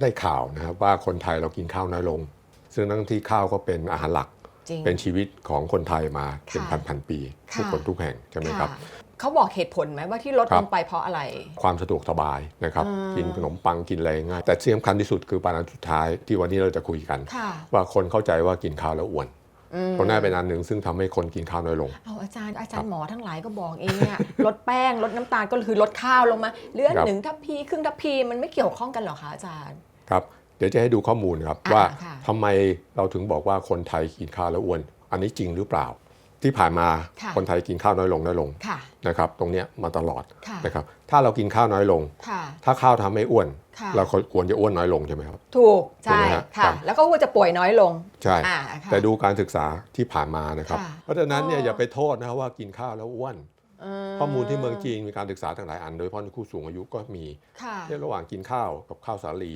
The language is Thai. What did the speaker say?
ได้ข่าวนะครับว่าคนไทยเรากินข้าวน้อยลง ซึ่งทั้งที่ข้าวก็เป็นอาหารหลักจริงเป็นชีวิตของคนไทยมาเป็นค่ะพันพันๆปีค่ะทุกคนทุกแห่งใช่ไหมครับะเขาบอกเหตุผลไหมว่าที่ลดครัลบงไปเพราะอะไร ความสะดวกสบายนะครับอืมกินขนมปังกินอะไรง่าย แต่ที่สำคัญที่สุดคือประเด็นสุดท้ายที่วันนี้เราจะคุยกันค่ะว่าคนเข้าใจว่ากินข้าวแล้วอ้วนอืมตรงนั้นเป็นอันหนึ่งซึ่งทำให้คนกินข้าวน้อยลง เอาอาจารย์อาจารครัย์บหมอทั้งหลายก็บอกเองเนี่ยลดแป้งลดน้ำตาลก็คือลดข้าวลงมาเหลือครับหนึ่งทัพพีครึ่งทัพพีมันไม่เกี่ยวข้องกันเหรอคะอาจารย์ ครับเดี๋ยวจะให้ดูข้อมูลครับอ่าว่าค่ะทำไมเราถึงบอกว่าคนไทยกินข้าวแล้วอ้วน อันนี้จริงหรือเปล่า ที่ผ่านมาค่ะคนไทยกินข้าวน้อยลงน้อยลงค่ะนะครับตรงเนี้ยมาตลอดค่ะนะครับถ้าเรากินข้าวน้อยลงค่ะถ้าข้าวทำให้อ้วนค่ะเราควรจะอ้วนน้อยลงใช่ไหมครับ ถูกถูกใช่ไหมฮะค่ะครับแล้วก็ว่าจะป่วยน้อยลงใช่อ่าค่ะแต่ดูการศึกษาที่ผ่านมานะครับค่ะเพราะฉะนั้นเนี่ยอ๋ออย่าไปโทษนะครับว่ากินข้าวแล้วอ้วนข้อมูลที่เมืองจีนมีการศึกษาต่างหลายอัน โดยเฉพาะในผู้สูงอายุก็มีค่ะเทียบระหว่างกินข้าวกับข้าวสาลี